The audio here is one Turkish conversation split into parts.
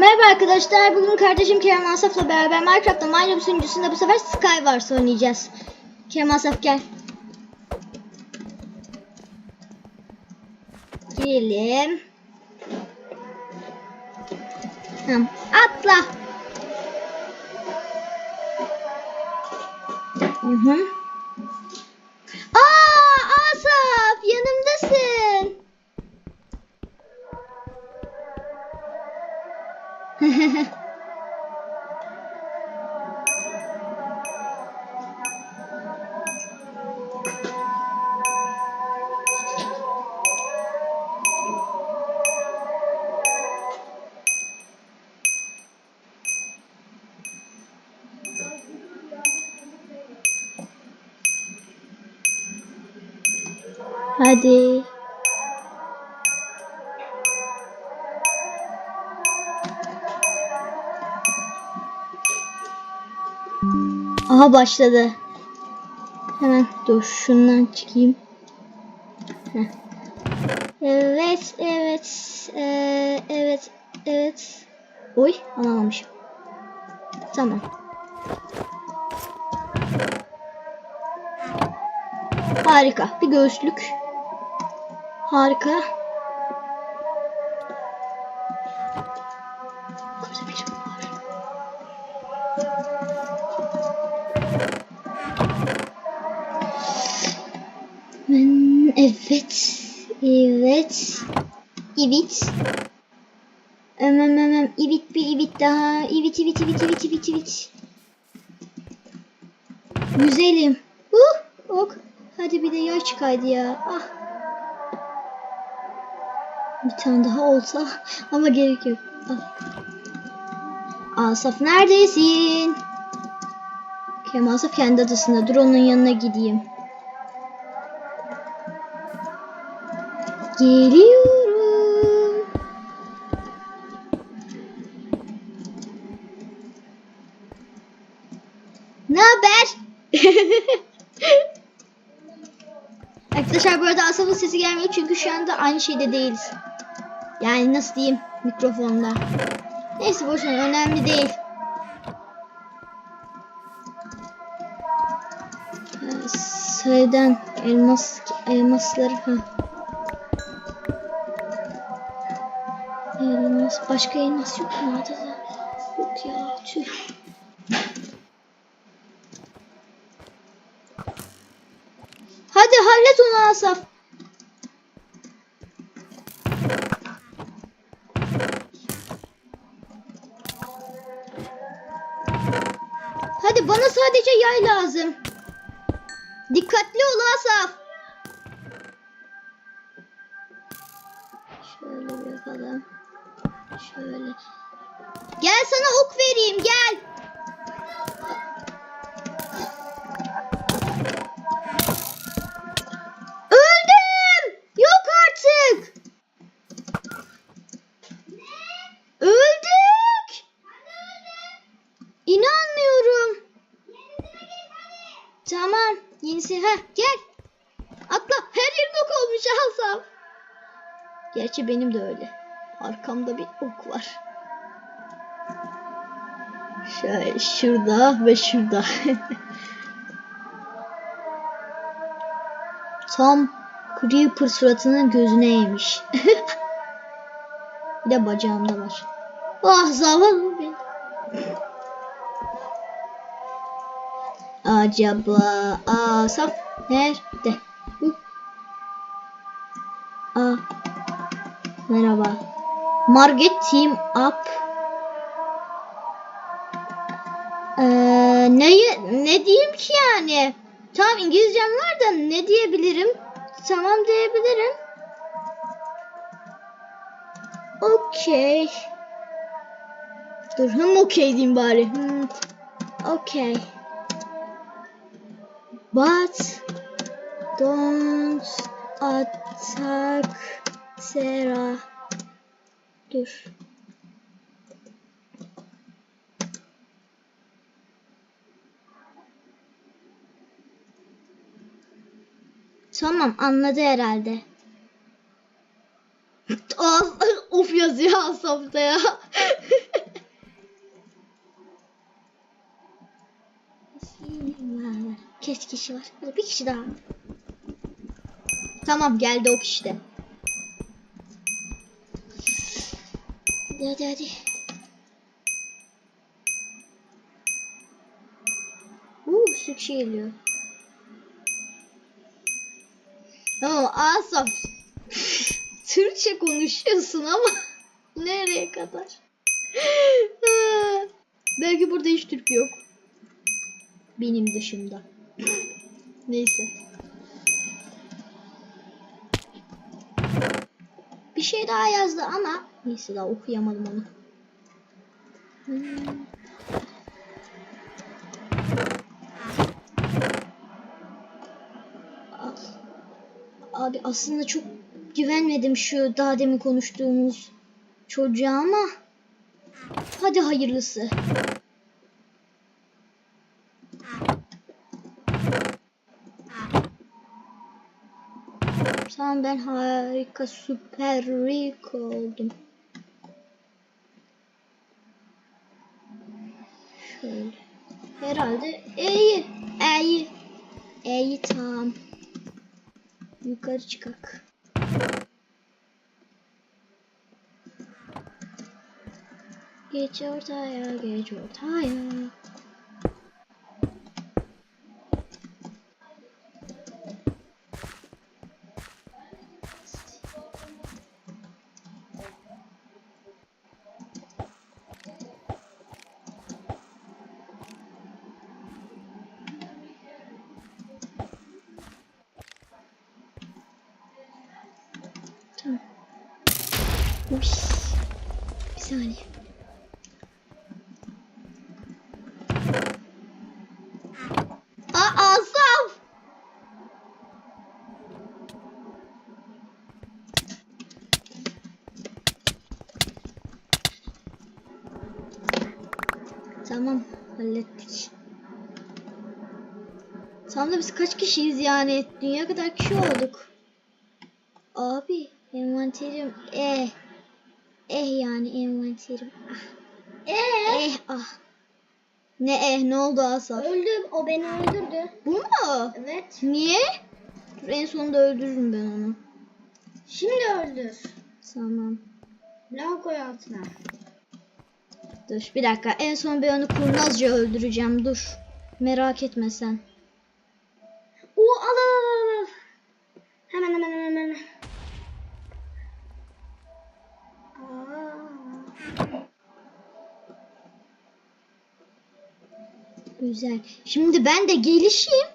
Merhaba arkadaşlar. Bugün kardeşim Kerem Asaf'la beraber Minecraft'ta Minecraft sunucusunda bu sefer Skywars oynayacağız. Kerem Asaf gel. Girelim. Tamam. Atla. Hı hı. Hadi. Aha başladı. Hemen dur şundan çıkayım. Heh. Evet, evet, ee, evet, evet. Oy, alamamışım. Tamam. Harika. Bir göğüslük. Harika. Evet. Evet. Evet. Emem emem. Evet bir evet daha. Evet evet evet evet evet evet. Güzelim. Uh, ok. Hadi bir de yay çıkaydı ya. Ah. Bir tane daha olsa ama gerek yok. Ah. Asaf neredesin? Kemal Asaf kendi adasında. Dur onun yanına gideyim. Geliyorum. Ne haber? Arkadaşlar bu arada Asaf'ın sesi gelmiyor çünkü şu anda aynı şeyde değiliz. Yani nasıl diyeyim mikrofonda. Neyse boşver önemli değil. Ha, Sayıdan elmas elmasları ha. Elmas başka elmas yok mu adada? Yok ya tüh. Hadi hallet onu Asaf. Hadi bana sadece yay lazım. Dikkatli ol Asaf. Gel sana ok vereyim gel. Öldüm. Yok artık. Öldük. İnanmıyorum. Tamam. Yenisi. Ha gel. Atla. Her yerin ok olmuş Asaf. Gerçi benim de öyle. Arkamda bir ok var. Şöyle şurada ve şurada. Tam Creeper suratının gözüne yemiş. bir de bacağımda var. Ah zavallı ben. Acaba Asaf nerede? Aa, merhaba. Market Team Up. Ne, ne diyeyim ki yani? Tamam İngilizcem var da ne diyebilirim? Tamam diyebilirim. Okey. Dur hem okey diyeyim bari. Hmm. Okey. But don't attack Sarah. Dur. Tamam anladı herhalde. of yazıyor asapta ya. Kes kişi var. Bir kişi daha. Tamam geldi o kişi de. Hadi hadi hadi. Uuu sürük şey geliyor. Tamam Asaf. Türkçe konuşuyorsun ama nereye kadar? Belki burada hiç Türk yok. Benim dışımda. Neyse. Bir şey daha yazdı ama neyse daha okuyamadım onu. Hmm. Abi aslında çok güvenmedim şu daha demin konuştuğumuz çocuğa ama hadi hayırlısı. Tamam ben harika süper Rick oldum. Şöyle. Herhalde E'yi. E'yi. E'yi tam. Yukarı çıkak. Geç ortaya, geç ortaya. Tamam. Uy. Bir saniye. Aa Asaf! Tamam hallettik. Da biz kaç kişiyiz yani? Dünya kadar kişi olduk. Abi envanterim eh. Eh yani envanterim. Ah. Ee, Eh ah. Ne eh ne oldu Asaf? öldüm. O beni öldürdü. Bu mu? Evet. Niye? Dur en sonunda öldürürüm ben onu. Şimdi öldür. Tamam. Lav koy altına. Dur bir dakika. En son ben onu kurnazca öldüreceğim. Dur. Merak etme sen. Oo al al al al. Hemen hemen hemen hemen. Güzel. Şimdi ben de gelişeyim.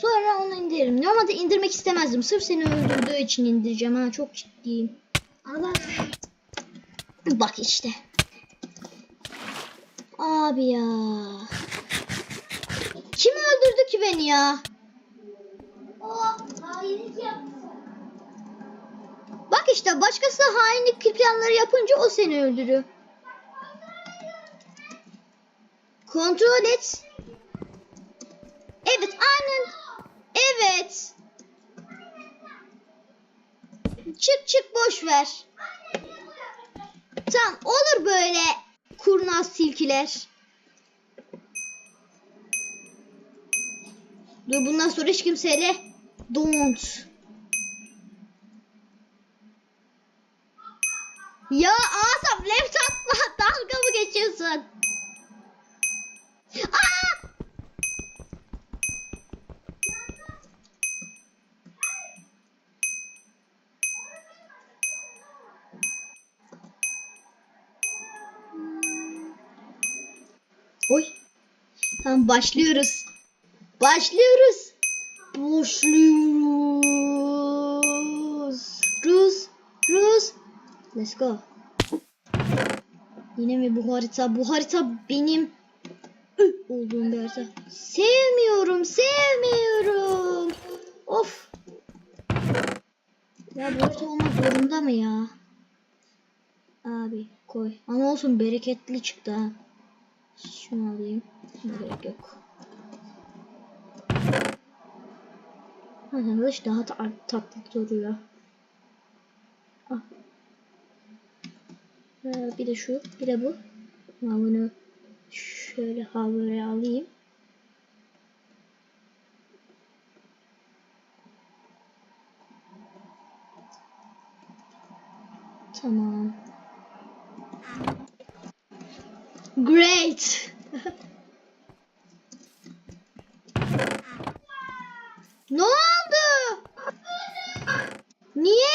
Sonra onu indiririm. Normalde indirmek istemezdim. Sırf seni öldürdüğü için indireceğim. Ha çok ciddiyim. Al al. Bak işte. Abi ya. Kim öldürdü ki beni ya? O hainlik yaptı. Bak işte başkası hainlik planları yapınca o seni öldürüyor. Kontrol et. Evet aynen. Evet. Çık çık boş ver. Tamam olur böyle kurnaz tilkiler. Dur bundan sonra hiç kimseyle don't. Ya Asaf laptopla dalga mı geçiyorsun? Başlıyoruz. Başlıyoruz. Başlıyoruz. Rus. Rus. Let's go. Yine mi bu harita? Bu harita benim olduğum bir harita. Sevmiyorum, sevmiyorum. Of. Ya bu harita olmak zorunda mı ya? Abi koy. Ama olsun bereketli çıktı ha. Şunu alayım. Gerek yok. Arkadaş daha da tatlı duruyor. Ah. Ee, bir de şu, bir de bu. Ben bunu şöyle havaya alayım. Tamam. Great. ne oldu? Niye?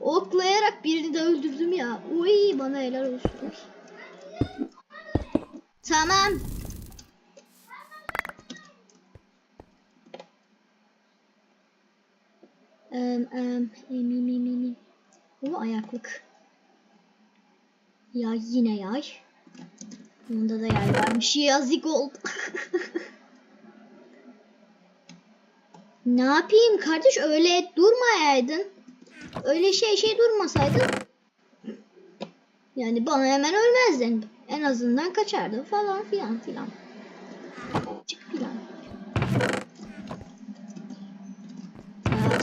Oklayarak birini de öldürdüm ya. Uy bana helal olsun. Tamam. Em, em, em, em, em, em. Bu ayaklık. Ya yine yay. Bunda da yay varmış. Yazık oldu. ne yapayım kardeş öyle durmayaydın. Öyle şey şey durmasaydın. Yani bana hemen ölmezdin. En azından kaçardın falan filan filan. Çık filan.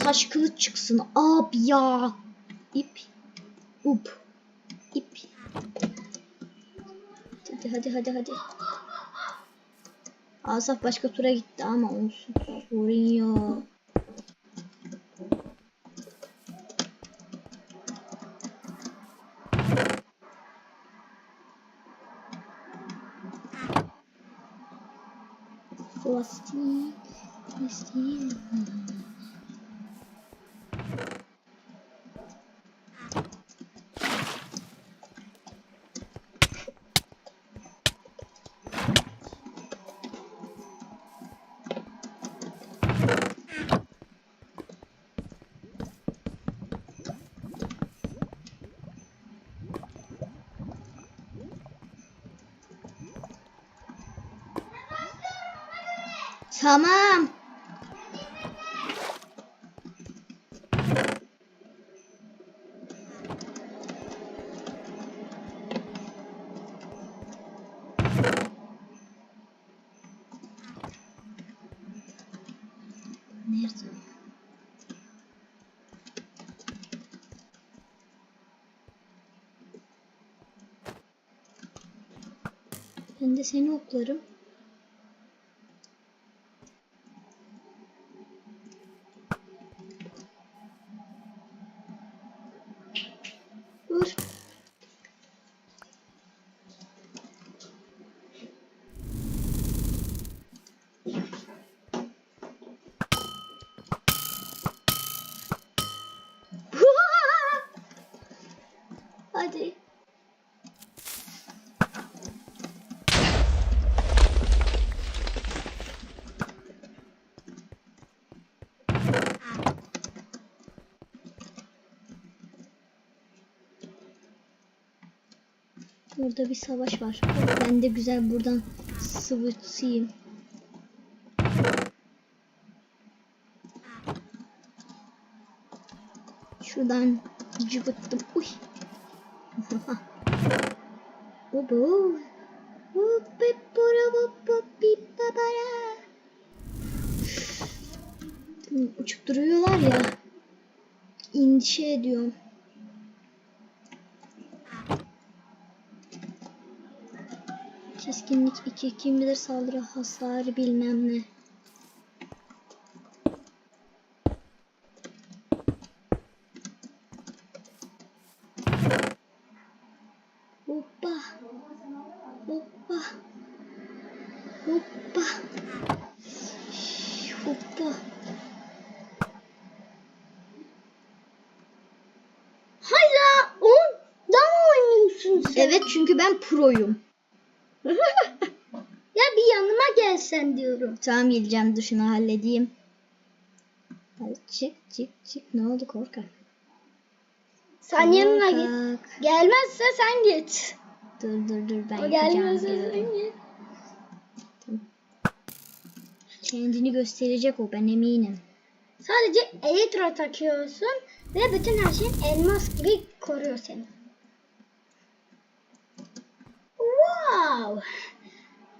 Taş kılıç çıksın abi ya. İp. Up. İp. Hadi hadi hadi hadi. Asaf başka tura gitti ama olsun. Sorun yok. Plastik. Plastik. Tamam. Ben de seni oklarım. Dur. Burada bir savaş var. Ben de güzel buradan sıvıtayım. Şuradan cıvıttım. Uy. Obo. Uçup duruyorlar ya. İndişe ediyorum. Keskinlik 2 kim bilir saldırı hasarı bilmem ne. Hoppa. Hoppa. Hoppa. Hoppa. Hala ondan oynuyorsun sen. Evet çünkü ben proyum. Ya bir yanıma gelsen diyorum. Tamam geleceğim dur şunu halledeyim. Hadi çık çık çık ne oldu korkak. Sen yanına git. Korkak. Gelmezse sen git. Dur dur dur ben O yapacağım gelmezse diyorum. sen git. Kendini gösterecek o ben eminim. Sadece Elytra takıyorsun ve bütün her şeyin elmas gibi koruyor seni. Wow!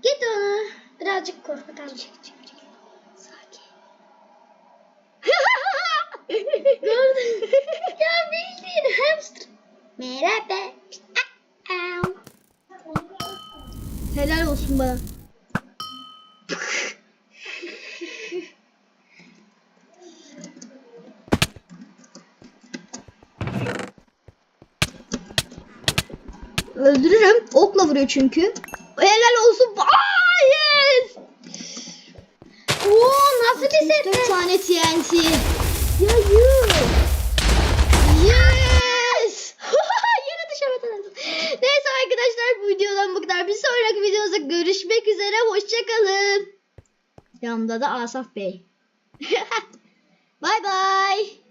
Git onu birazcık korkutalım. Sakin. Gördün. ya bildiğin hamster. Merhaba. Au. Helal olsun bana. Öldürürüm. Okla vuruyor çünkü. Helal olsun. Aa, yes. Oo nasıl bir set? 4 tane TNT. Ya yuh. Yes! Yine düşemedim. Neyse arkadaşlar bu videodan bu kadar. Bir sonraki videomuzda görüşmek üzere. Hoşçakalın. Yanımda da Asaf Bey. Bye bye.